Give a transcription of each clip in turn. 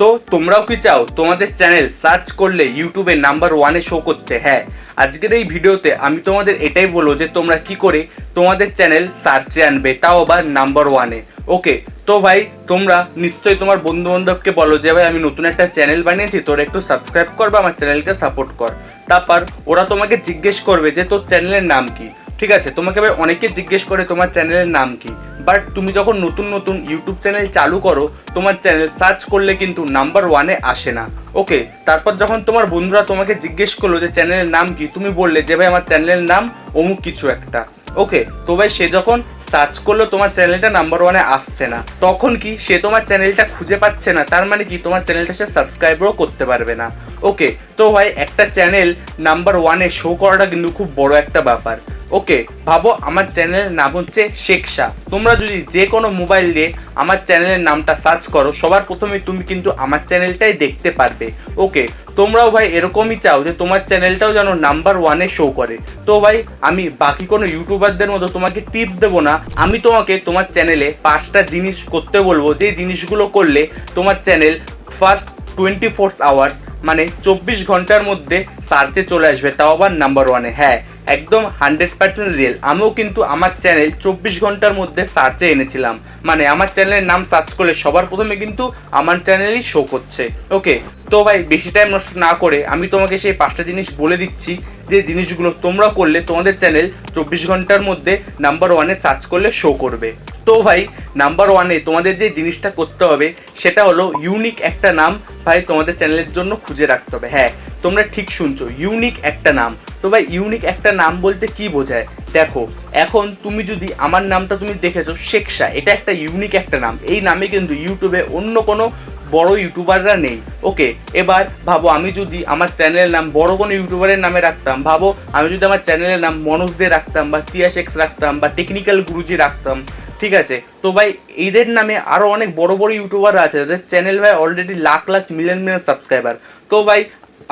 তো তোমরাও কি চাও? তোমাদের চ্যানেল সার্চ করলে ইউটিউবে নাম্বার ওয়ানে শো করতে। হ্যাঁ আজকের এই ভিডিওতে আমি তোমাদের এটাই বলব যে তোমরা কি করে তোমাদের চ্যানেল সার্চে আনবে, তাও আবার নাম্বার ওয়ানে ওকে তো ভাই, তোমরা নিশ্চয়ই তোমার বন্ধু বান্ধবকে বলো যে, ভাই, আমি নতুন একটা চ্যানেল বানিয়েছি, তোরা একটু সাবস্ক্রাইব কর বা আমার চ্যানেলকে সাপোর্ট কর। তারপর ওরা তোমাকে জিজ্ঞেস করবে যে, তোর চ্যানেলের নাম কি? ঠিক আছে, তোমাকে ভাই অনেকে জিজ্ঞেস করে তোমার চ্যানেলের নাম কি। বাট তুমি যখন নতুন নতুন ইউটিউব চ্যানেল চালু করো, তোমার চ্যানেল সার্চ করলে কিন্তু নাম্বার ওয়ানে আসে না। ওকে তারপর যখন তোমার বন্ধুরা তোমাকে জিজ্ঞেস করল যে চ্যানেলের নাম কি, তুমি বললে যে ভাই আমার চ্যানেলের নাম অমুক কিছু একটা। ওকে তো ভাই সে যখন সার্চ করল তোমার চ্যানেলটা নাম্বার ওয়ানে আসছে না, তখন কি সে তোমার চ্যানেলটা খুঁজে পাচ্ছে না? তার মানে কি তোমার চ্যানেলটা সে সাবস্ক্রাইবও করতে পারবে না। ওকে তো ভাই একটা চ্যানেল নাম্বার ওয়ানে শো করাটা কিন্তু খুব বড় একটা ব্যাপার। ওকে, ভাবো আমার চ্যানেলের নাম হচ্ছে শেখশা তোমরা যদি যে কোনো মোবাইল দিয়ে আমার চ্যানেলের নামটা সার্চ করো, সবার প্রথমে তুমি কিন্তু আমার চ্যানেলটাই দেখতে পারবে। ওকে, তোমরাও ভাই এরকমই চাও যে তোমার চ্যানেলটাও যেন নাম্বার ওয়ানে শো করে। তো ভাই, আমি বাকি কোনো ইউটিউবারদের মতো তোমাকে টিপস দেবো না। আমি তোমাকে তোমার চ্যানেলে পাঁচটা জিনিস করতে বলব। যে জিনিসগুলো করলে তোমার channel first twenty four hours মানে চব্বিশ ঘণ্টার মধ্যে সার্চে চলে আসবে, তাও আবার নাম্বার ওয়ানে হ্যাঁ একদম হান্ড্রেড পার্সেন্ট রিয়েল আমিও কিন্তু আমার চ্যানেল চব্বিশ ঘণ্টার মধ্যে সার্চে এনেছিলাম। মানে আমার চ্যানেলের নাম সার্চ করলে সবার প্রথমে কিন্তু আমার চ্যানেলই শো করছে। ওকে তো ভাই, বেশি টাইম নষ্ট না করে আমি তোমাকে সেই পাঁচটা জিনিস বলে দিচ্ছি। যে জিনিসগুলো তোমরা করলে তোমাদের চ্যানেল চব্বিশ ঘণ্টার মধ্যে নাম্বার ওয়ানে সার্চ করলে শো করবে। তো ভাই নাম্বার ওয়ানে তোমাদের যে জিনিসটা করতে হবে, সেটা হলো ইউনিক একটা নাম ভাই তোমাদের চ্যানেলের জন্য খুঁজে রাখতে হবে। হ্যাঁ তোমরা ঠিক শুনছো ইউনিক একটা নাম। তো ভাই ইউনিক একটা নাম বলতে কি বোঝায়? দেখো, এখন তুমি যদি আমার নামটা তুমি দেখেছ শেখশা এটা একটা ইউনিক একটা নাম। এই নামে কিন্তু ইউটিউবে অন্য কোনো বড় ইউটিউবাররা নেই। ওকে, এবার ভাবো আমি যদি আমার চ্যানেলের নাম বড় কোনো ইউটিউবারের নামে রাখতাম, ভাবো আমি যদি আমার চ্যানেলের নাম মনোজ দে রাখতাম বা তিয়াস এক্স রাখতাম বা টেকনিক্যাল গুরুজি রাখতাম, ঠিক আছে? তো ভাই, এদের নামে আরও অনেক বড় বড় ইউটিউবার আছে, যাদের চ্যানেল ভাই already lakh lakh million million subscriber তো ভাই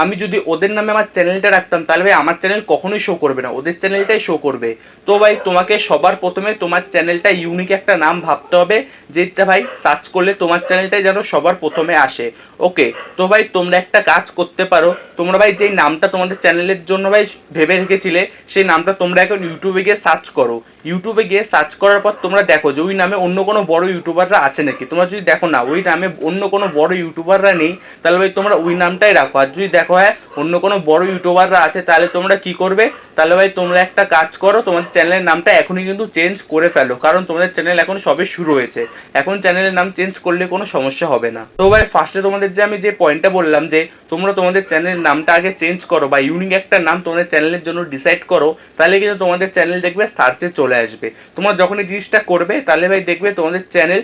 আমি যদি ওদের নামে আমার চ্যানেলটা রাখতাম, তাহলে ভাই আমার চ্যানেল কখনোই শো করবে না। ওদের চ্যানেলটাই শো করবে। তো ভাই, তোমাকে সবার প্রথমে তোমার চ্যানেলটা ইউনিক একটা নাম ভাবতে হবে, যেটা ভাই সার্চ করলে তোমার চ্যানেলটাই যেন সবার প্রথমে আসে। ওকে তো ভাই, তোমরা একটা কাজ করতে পারো। তোমরা ভাই যেই নামটা তোমাদের চ্যানেলের জন্য ভাই ভেবে রেখেছিলে, সেই নামটা তোমরা এখন ইউটিউবে গিয়ে সার্চ করো। ইউটিউবে গিয়ে সার্চ করার পর তোমরা দেখো যে ওই নামে অন্য কোনো বড় ইউটিউবাররা আছে নাকি। তোমরা যদি দেখো না, ওই নামে অন্য কোনো বড় ইউটিউবাররা নেই, তাহলে ভাই তোমরা ওই নামটাই রাখো। আর যদি দেখো হ্যাঁ অন্য কোনো বড় ইউটিউবাররা আছে, তাহলে তোমরা কি করবে? তাহলে ভাই তোমরা একটা কাজ করো, তোমাদের চ্যানেলের নামটা এখনই কিন্তু চেঞ্জ করে ফেলো, কারণ তোমাদের চ্যানেল এখন সবে শুরু হয়েছে। এখন চ্যানেলের নাম চেঞ্জ করলে কোনো সমস্যা হবে না। তো ভাই ফার্স্টে তোমাদের যে আমি যে পয়েন্টটা বললাম যে, তোমরা তোমাদের চ্যানেলের নামটা আগে চেঞ্জ করো বা ইউনিক একটা নাম তোমাদের চ্যানেলের জন্য ডিসাইড করো, তাহলে কিন্তু তোমাদের চ্যানেল দেখবে সার্চে চলে আসবে। তোমরা যখন এই জিনিসটা করবে, তাহলে ভাই দেখবে তোমাদের চ্যানেল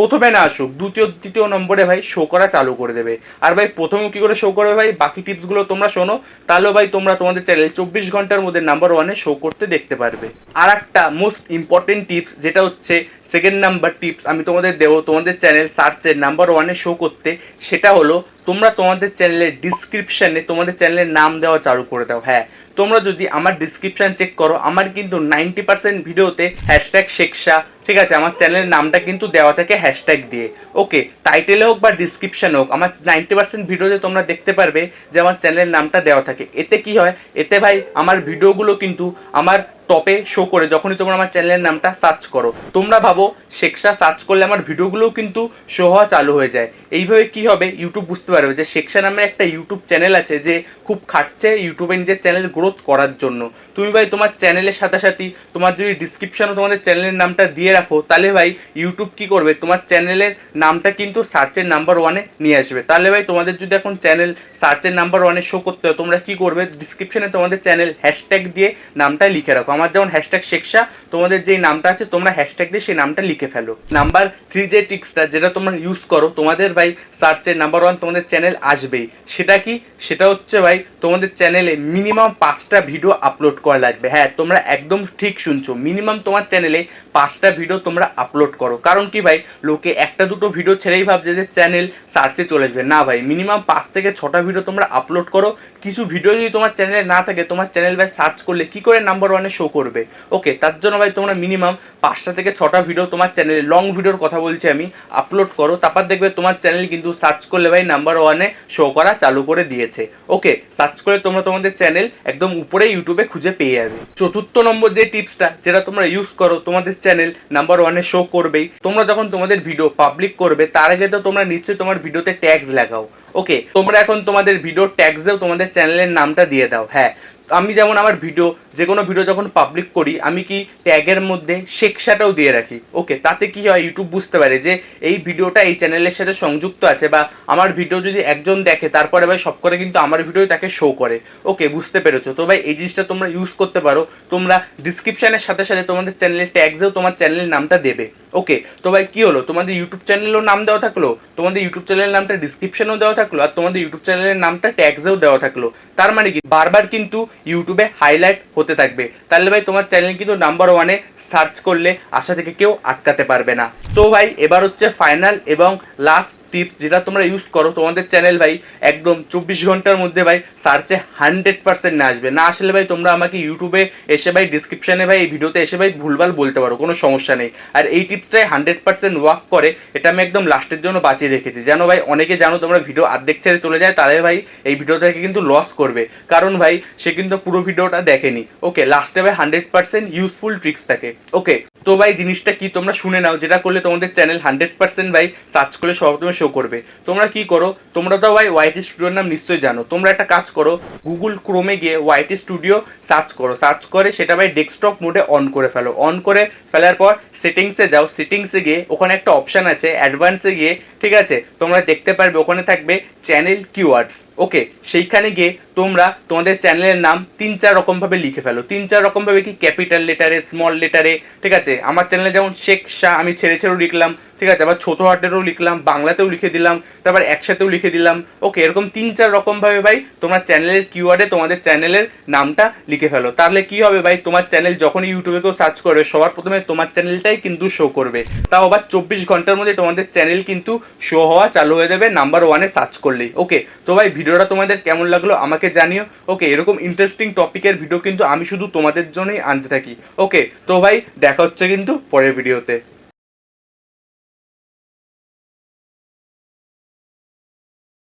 প্রথমে না আসুক, দ্বিতীয়, তৃতীয় নম্বরে ভাই শো করা চালু করে দেবে। আর ভাই প্রথমে কী করে শো করবে ভাই? বাকি টিপসগুলো তোমরা শোনো, তাহলেও ভাই তোমরা তোমাদের চ্যানেল চব্বিশ ঘণ্টার মধ্যে নাম্বার ওয়ানে শো করতে দেখতে পারবে। আর একটা মোস্ট ইম্পর্টেন্ট টিপস যেটা হচ্ছে সেকেন্ড নাম্বার টিপস আমি তোমাদের দেবো, তোমাদের চ্যানেল সার্চের নাম্বার ওয়ানে শো করতে। সেটা হলো, তোমরা তোমাদের চ্যানেলের ডিসক্রিপশানে তোমাদের চ্যানেলের নাম দেওয়া চালু করে দাও। হ্যাঁ তোমরা যদি আমার ডিসক্রিপশান চেক করো, আমার কিন্তু নাইনটি পার্সেন্ট ভিডিওতে হ্যাশট্যাগ শেখসা ঠিক আছে? আমার চ্যানেলের নামটা কিন্তু দেওয়া থাকে হ্যাশট্যাগ দিয়ে। ওকে টাইটেলে হোক বা ডিসক্রিপশানে হোক, আমার নাইনটি পার্সেন্ট ভিডিওতে তোমরা দেখতে পারবে যে আমার চ্যানেলের নামটা দেওয়া থাকে। এতে কি হয়? এতে ভাই, আমার ভিডিওগুলো কিন্তু আমার টপে শো করে যখনই তোমরা আমার চ্যানেলের নামটা সার্চ করো, তোমরা ভাবো শেখসা সার্চ করলে আমার ভিডিওগুলোও কিন্তু শো হওয়া চালু হয়ে যায়। এইভাবে কি হবে? ইউটিউব বুঝতে পারবে যে শেখসা নামে একটা ইউটিউব চ্যানেল আছে যে খুব খাটছে ইউটিউবে নিজের চ্যানেল গ্রোথ করার জন্য। তুমি ভাই তোমার চ্যানেলের সাথে সাথে তোমার যদি ডিসক্রিপশনে তোমাদের চ্যানেলের নামটা দিয়ে রাখো, তাহলে ভাই ইউটিউব কি করবে? তোমার চ্যানেলের নামটা কিন্তু সার্চের নাম্বার ওয়ানে নিয়ে আসবে। তাহলে ভাই তোমাদের যদি এখন চ্যানেল সার্চের নাম্বার ওয়ানে শো করতে হয়, তোমরা কি করবে? ডিসক্রিপশনে তোমাদের চ্যানেল হ্যাশট্যাগ দিয়ে নামটা লিখে রাখো। আমার যেমন হ্যাশট্যাগ শেখসা তোমাদের যেই নামটা আছে, তোমরা হ্যাশট্যাগ দিয়ে সেই নামটা লিখে ফেলো। নাম্বার থ্রি যে টিক্সটা যেটা তোমরা ইউজ করো, তোমাদের ভাই সার্চের নাম্বার ওয়ান তোমাদের চ্যানেল আসবেই। সেটা কি? সেটা হচ্ছে ভাই তোমাদের চ্যানেলে মিনিমাম পাঁচটা ভিডিও আপলোড করা লাগবে। হ্যাঁ তোমরা একদম ঠিক শুনছো মিনিমাম তোমার চ্যানেলে পাঁচটা ভিডিও তোমরা আপলোড করো। কারণ কি ভাই? লোকে একটা দুটো ভিডিও ছেড়েই ভাবছে যে চ্যানেল সার্চে চলে আসবে। না ভাই মিনিমাম পাঁচ থেকে ছটা ভিডিও তোমরা আপলোড করো। কিছু ভিডিও যদি তোমার চ্যানেলে না থাকে, তোমার চ্যানেল ভাই সার্চ করলে কি করে নাম্বার ওয়ানে শো করবে। ওকে তার জন্য ভাই তোমরা মিনিমাম পাঁচটা থেকে ছটা ভিডিও তোমার চ্যানেলে লং ভিডিওর কথা বলছি আমি আপলোড করো, তারপর দেখবে তোমার চ্যানেল কিন্তু সার্চ করলে ভাই নাম্বার ওয়ানে শো করা চালু করে দিয়েছে। ওকে সার্চ করে তোমরা তোমাদের চ্যানেল একদম উপরে ইউটিউবে খুঁজে পেয়ে যাবে। চতুর্থ নম্বর যে টিপসটা যেটা তোমরা ইউজ করো, তোমাদের চ্যানেল নাম্বার ওয়ানে শো করবেই। তোমরা যখন তোমাদের ভিডিও পাবলিক করবে, তার আগে তো তোমরা নিশ্চয়ই তোমার ভিডিওতে ট্যাগস লাগাও। ওকে তোমরা এখন তোমাদের ভিডিও ট্যাগসেও তোমাদের চ্যানেলের নামটা দিয়ে দাও। হ্যাঁ আমি যেমন আমার ভিডিও যে কোনো ভিডিও যখন পাবলিক করি, আমি কি ট্যাগের মধ্যে শেকশাটাও দিয়ে রাখি? ওকে তাতে কি হয়? ইউটিউব বুঝতে পারে যে এই ভিডিওটা এই চ্যানেলের সাথে সংযুক্ত আছে বা আমার ভিডিও যদি একজন দেখে, তারপরে ভাই সব করে কিন্তু আমার ভিডিও তাকে শো করে। ওকে বুঝতে পেরেছ? তো ভাই এই জিনিসটা তোমরা ইউজ করতে পারো। তোমরা ডিসক্রিপশানের সাথে সাথে তোমাদের চ্যানেলের ট্যাগসেও তোমার চ্যানেলের নামটা দেবে। ওকে তো ভাই, কি হলো? তোমাদের ইউটিউব চ্যানেলেও নাম দেওয়া থাকল, তোমাদের ইউটিউব চ্যানেলের নামটা ডিসক্রিপশনেও দেওয়া থাকল, আর তোমাদের ইউটিউব চ্যানেলের নামটা ট্যাক্সেও দেওয়া থাকল। তার মানে কি? বারবার কিন্তু ইউটিউবে হাইলাইট হতে থাকবে। তাহলে ভাই, তোমার চ্যানেল কিন্তু নাম্বার ওয়ানে সার্চ করলে আশা থেকে কেউ আটকাতে পারবে না। তো ভাই, এবার হচ্ছে ফাইনাল এবং লাস্ট টিপস যেটা তোমরা ইউজ করো, তোমাদের চ্যানেল ভাই, একদম চব্বিশ ঘণ্টার মধ্যে ভাই সার্চে হান্ড্রেড পার্সেন্ট না আসবে। না আসলে ভাই তোমরা আমাকে ইউটিউবে এসে ভাই ডিসক্রিপশনে ভাই এই ভিডিওতে এসে ভাই ভুলভাল বলতে পারো, কোনো সমস্যা নেই। আর এই টিপসটাই হান্ড্রেড পার্সেন্ট ওয়ার্ক করে, এটা আমি একদম লাস্টের জন্য বাঁচিয়ে রেখেছি। যেন ভাই অনেকে জানো তোমরা ভিডিও আর্ধেক ছেড়ে চলে যায় তাহলে ভাই এই ভিডিও থেকে কিন্তু লস করবে। কারণ ভাই সে কিন্তু পুরো ভিডিওটা দেখেনি। ওকে লাস্টে ভাই হান্ড্রেড পার্সেন্ট ইউজফুল ট্রিক্স থাকে। ওকে তো ভাই, জিনিসটা কি তোমরা শুনে নাও, যেটা করলে তোমাদের চ্যানেল হান্ড্রেড পার্সেন্ট ভাই সার্চ করলে সর্বপ্রথমে শো করবে। তোমরা কি করো, তোমরা তো ভাই ওয়াইটি স্টুডিওর নাম নিশ্চয়ই জানো। তোমরা একটা কাজ করো গুগল ক্রোমে গিয়ে ওয়াইটি স্টুডিও সার্চ করো। সার্চ করে সেটা ভাই ডেস্কটপ মোডে অন করে ফেলো। অন করে ফেলার পর সেটিংসে যাও। সেটিংসে গিয়ে ওখানে একটা অপশান আছে অ্যাডভান্সে গিয়ে, ঠিক আছে? তোমরা দেখতে পারবে, ওখানে থাকবে চ্যানেল কিওয়ার্ডস ওকে, সেইখানে গিয়ে তোমরা তোমাদের চ্যানেলের নাম তিন চার রকমভাবে লিখে ফেলো। তিন চার রকমভাবে কি ক্যাপিটাল লেটারে স্মল লেটারে ঠিক আছে? আমার চ্যানেলে যেমন শেখ শাহ আমি ছেড়ে ছেড়েও লিখলাম ঠিক আছে, আবার ছোটো হাটেরও লিখলাম, বাংলাতেও লিখে দিলাম, তারপর একসাথেও লিখে দিলাম। ওকে, এরকম তিন চার রকমভাবে ভাই তোমার চ্যানেলের কিওয়ার্ডে তোমাদের চ্যানেলের নামটা লিখে ফেলো। তাহলে কি হবে ভাই, তোমার চ্যানেল যখনই ইউটিউবে কেউ সার্চ করবে, সবার প্রথমে তোমার চ্যানেলটাই কিন্তু শো করবে। তাও আবার চব্বিশ ঘণ্টার মধ্যে তোমাদের চ্যানেল কিন্তু শো হওয়া চালু হয়ে যাবে নাম্বার ওয়ানে সার্চ করলেই। ওকে, তো ভাই ভিডিওটা তোমাদের কেমন লাগল আমাকে জানিও। ওকে, এরকম ইন্টারেস্টিং টপিকের ভিডিও কিন্তু আমি শুধু তোমাদের জন্যই আনতে থাকি। ওকে, তো ভাই দেখা হচ্ছে কিন্তু পরের ভিডিওতে